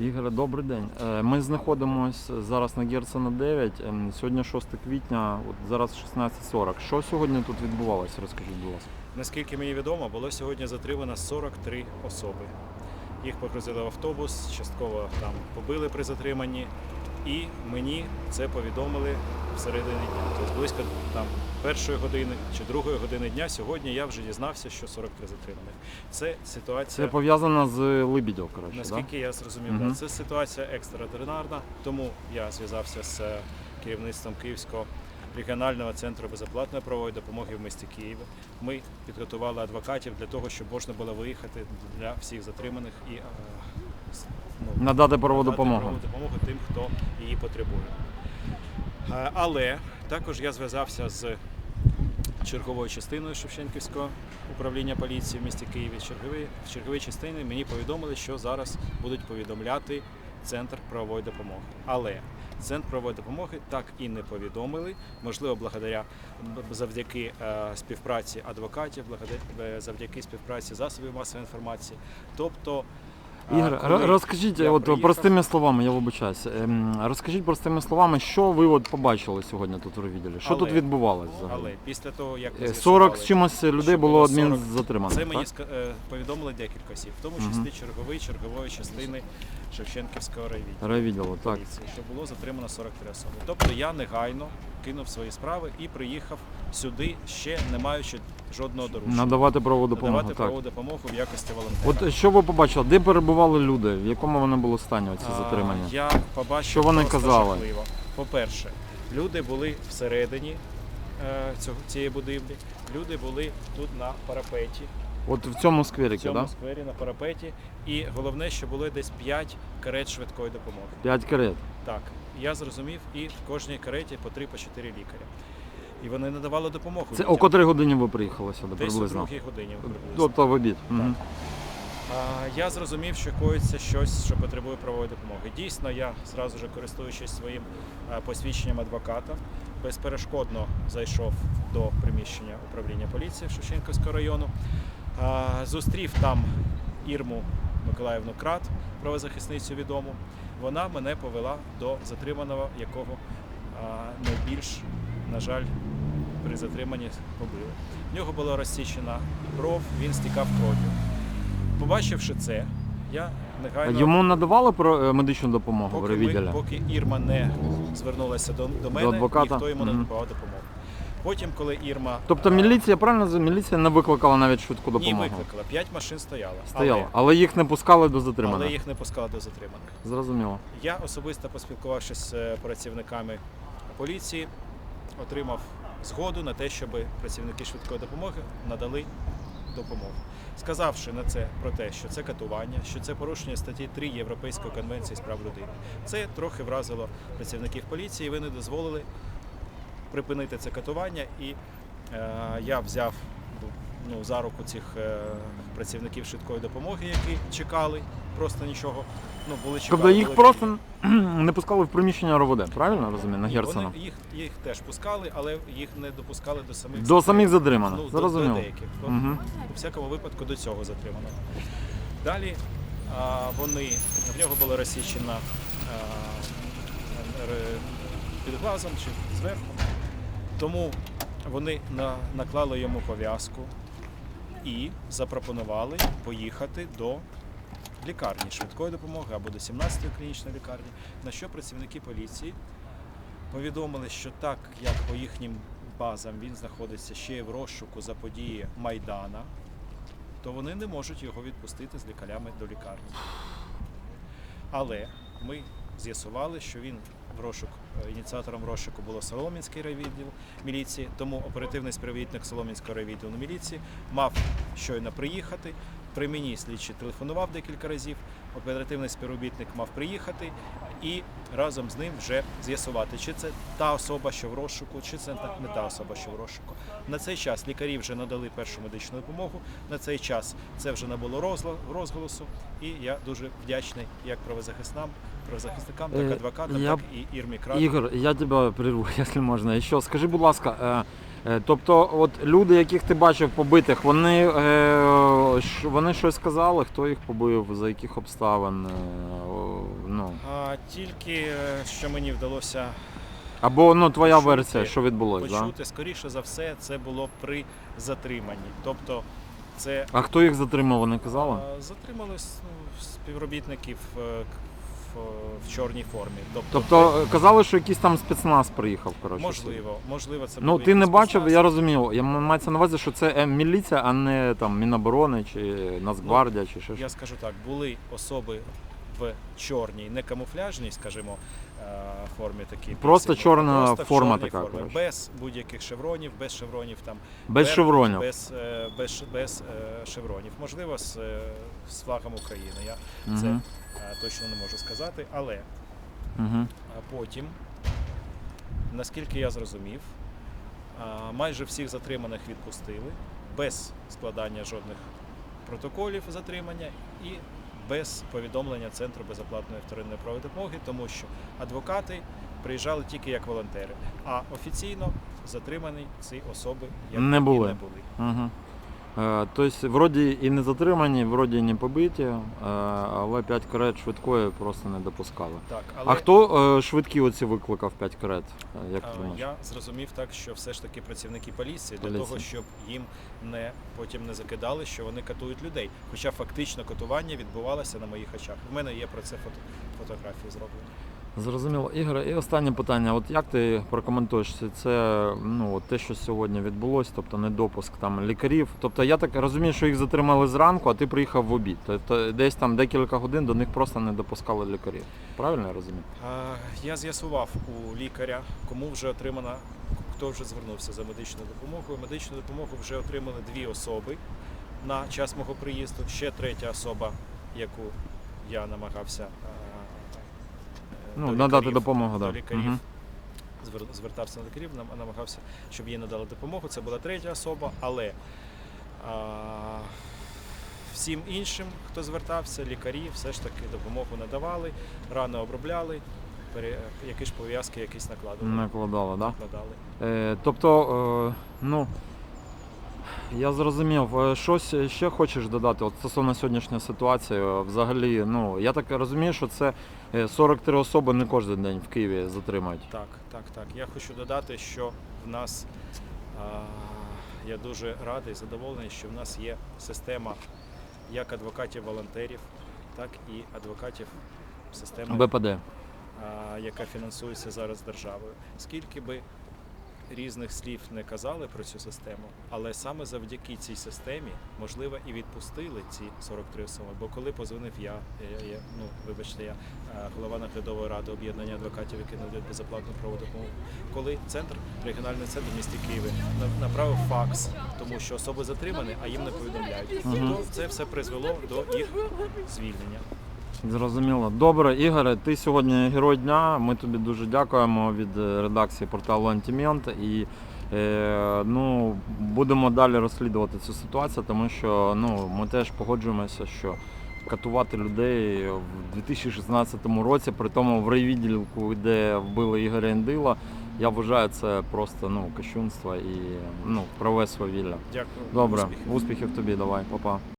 Ігоре, добрий день. Е, Ми знаходимося зараз на Герцена 9. Ем, Сьогодні 6 квітня, от зараз 16.40. Що сьогодні тут відбувалося? Розкажіть, будь ласка. Наскільки мені відомо, було сьогодні затримано 43 особи. Їх погрузили в автобус, частково там побили при затриманні, і мені це повідомили всередині дня. Тобто близько там першої години чи другої години дня сьогодні я вже дізнався, що 43 затриманих. Це Це ситуація. пов'язано з Либідів, коротше, Наскільки я зрозумів, да, це ситуація екстраординарна, тому я зв'язався з е, керівництвом Київського регіонального центру безоплатної правової допомоги в місті Києві. Ми підготували адвокатів для того, щоб можна було виїхати для всіх затриманих і е, ну, Надати правову допомогу. допомогу тим, хто її потребує. Е, Але також я зв'язався з черговою частиною Шевченківського управління поліції в місті Києві. В черговій, в черговій частині мені повідомили, що зараз будуть повідомляти центр правової допомоги. Але центр правової допомоги так і не повідомили. Можливо, благодаря завдяки е, співпраці адвокатів, е, завдяки співпраці засобів масової інформації. Тобто, Ігор, коли розкажіть, я от приїхав- простими словами, я вибачаюся. Ем, Розкажіть простими словами, що ви от побачили сьогодні тут у відділі? Що тут Але- відбувалося взагалі? Але після того, як ми Е, 40 з з'ясували, чимось людей що було було адмін 40. затримано. Це мені так? е, повідомили декілька осіб, в тому числі черговий чергової частини Шевченківського райвідділу Райвідділу, так. поліції, що було затримано 43 особи. Тобто я негайно кинув свої справи і приїхав сюди, ще не маючи жодного доручення. Надавати правову допомогу. Надавати Так. правову допомогу в якості волонтера. От що ви побачили? Де перебували люди? В якому вони були стані оці А, затримання? Я побачив Що вони казали? жахливо. По-перше, люди були всередині е, цього, цієї будівлі, люди були тут на парапеті. От в цьому в скверіки, цьому? Да? сквері на парапеті. І головне, що було десь 5 карет швидкої допомоги. П'ять карет. Так, я зрозумів, і в кожній кареті по 3 по 4 лікаря. І вони надавали допомогу. Це людям. о котрій годині ви приїхали сюди десь приблизно? другій годині приблизно. Тобто в обід. Мгм. А, Я зрозумів, що коїться щось, що потребує правової допомоги. Дійсно, я зразу ж користуючись своїм а, посвідченням адвоката, безперешкодно зайшов до приміщення управління поліції Шевченківського району. Зустрів там Ірму Миколаївну Крат, правозахисницю відому. Вона мене повела до затриманого, якого найбільш, на жаль, при затриманні побили. В нього була розсічена кров, він стікав кров'ю. Побачивши це, я негайно Йому надавали про е, медичну допомогу поки, ми, поки Ірма не звернулася до, до мене, адвоката? ніхто йому не Мгм. надавав допомогу. Потім, коли Ірма Тобто міліція, правильно міліція не викликала навіть швидку ні допомогу? викликала, п'ять машин стояло. Стояла. Але, Але їх не пускали до але їх не пускали до затриманих. Зрозуміло. Я особисто поспілкувавшись з е, працівниками поліції, отримав згоду на те, щоб працівники швидкої допомоги надали допомогу. Сказавши на це про те, що це катування, що це порушення статті 3 Європейської конвенції з прав людини. Це трохи вразило працівників поліції. і Вони дозволили припинити це катування, і е, я взяв ну, за руку цих е, працівників швидкої допомоги, які чекали, просто нічого. Ну, були чекали, Тобто їх були просто не пускали в приміщення РОВД, правильно розумію, на Герцена? Вони їх, їх теж пускали, але їх не допускали до самих До самих затриманих. ну, до, до деяких. Угу. У всякому випадку до цього затримано. Далі а, вони в нього була розсічена а, під глазом чи зверху. Тому вони на, наклали йому пов'язку і запропонували поїхати до лікарні швидкої допомоги або до 17-ї клінічної лікарні, на що працівники поліції повідомили, що так як по їхнім базам він знаходиться ще й в розшуку за події Майдана, то вони не можуть його відпустити з лікарями до лікарні. Але ми з'ясували, що він в розшук, ініціатором розшуку було Солом'янський райвідділ міліції, тому оперативний співробітник Соломінського райвідділу міліції мав щойно приїхати. При мені слідчий телефонував декілька разів. Оперативний співробітник мав приїхати і разом з ним вже з'ясувати, чи це та особа, що в розшуку, чи це не та особа, що в розшуку. На цей час лікарі вже надали першу медичну допомогу. На цей час це вже набуло розголосу. І я дуже вдячний як правозахиснам, правозахисникам, так Е, адвокатам, я так і Ірмі Крат. Ігор, я тебе прерву, якщо можна. І що, скажи, будь ласка, е, тобто, от люди, яких ти бачив побитих, вони, е, вони щось сказали, хто їх побив, за яких обставин? е, ну. А тільки е, що мені вдалося Або ну твоя Почути, версія, що відбулося, да? скоріше за все, це було при затриманні. Тобто, це А хто їх затримав, вони казали? затримали ну, співробітників е, в, в чорній формі. Тобто, Тобто е, казали, що якийсь там спецназ приїхав, коротше. можливо, можливо, це Ну був ти не бачив, спецназ. я розумів. Я м- мається на увазі, що це е, міліція, а не там Міноборони чи Нацгвардія, чи ще Я скажу так, були особи в чорній, не камуфляжній, скажімо, е, формі такі. Просто пенсійні, чорна просто в форма чорній така, формі, коротше. без будь-яких шевронів, без шевронів там Без Беркут, шевронів. без, е, без, без е, шевронів. Можливо, з, е, з флагом України. Я це е, точно не можу сказати, але а потім, наскільки я зрозумів, а, майже всіх затриманих відпустили без складання жодних протоколів затримання і без повідомлення Центру безоплатної вторинної правової допомоги, тому що адвокати приїжджали тільки як волонтери, а офіційно затримані ці особи як Не і були. не були. Угу. Тобто, вроді і не затримані, вроді і не побиті, е, але 5 карет швидкої просто не допускали. Так, але А хто е, швидкі оці викликав 5 карет? Як ти думаєш? Я зрозумів так, що все ж таки працівники поліції для Поліції. того, щоб їм не потім не закидали, що вони катують людей. Хоча фактично катування відбувалося на моїх очах. У мене є про це фото, фотографії зроблені. Зрозуміло. Ігор, і останнє питання. От як ти прокоментуєш це- ну, от те, що сьогодні відбулося, тобто недопуск там лікарів. Тобто я так розумію, що їх затримали зранку, а ти приїхав в обід. Тобто десь там декілька годин до них просто не допускали лікарів. Правильно я розумію? А, Я з'ясував у лікаря, кому вже отримана, хто вже звернувся за медичною допомогою. Медичну допомогу вже отримали дві особи на час мого приїзду. Ще третя особа, яку я намагався а, Ну, до надати лікарів- допомогу, до да. лікарів. Звер- звертався до лікарів, намагався, щоб їй надали допомогу. Це була третя особа, але а, всім іншим, хто звертався, лікарі все ж таки допомогу надавали, рани обробляли, пере, які ж пов'язки якісь накладували. Накладали, да? накладали. Е, тобто, е, ну. Я зрозумів, Е, щось ще хочеш додати от стосовно сьогоднішньої ситуації. Е, Взагалі, ну я так розумію, що це е, 43 особи не кожен день в Києві затримають. Так, так, так. Я хочу додати, що в нас а, я дуже радий, задоволений, що в нас є система як адвокатів-волонтерів, так і адвокатів системи БПД. а, яка фінансується зараз державою. Скільки би різних слів не казали про цю систему, але саме завдяки цій системі, можливо, і відпустили ці 43 особи. Бо коли позвонив я, я, я ну вибачте, я голова наглядової ради об'єднання адвокатів, які надають безоплатну правову допомогу, коли центр, регіональний центр в місті Києві направив факс, тому що особи затримані, а їм не повідомляють. Мгм. То це все призвело до їх звільнення. Зрозуміло. Добре, Ігоре, ти сьогодні герой дня. Ми тобі дуже дякуємо від е, редакції порталу Антимент. І е, ну, будемо далі розслідувати цю ситуацію, тому що ну, ми теж погоджуємося, що катувати людей в 2016 році, при тому в райвідділку, де вбили Ігоря Індила, я вважаю це просто ну, кощунство і ну, праве свавілля. Дякую. Добре, Успіхів. успіхів тобі, давай, па-па.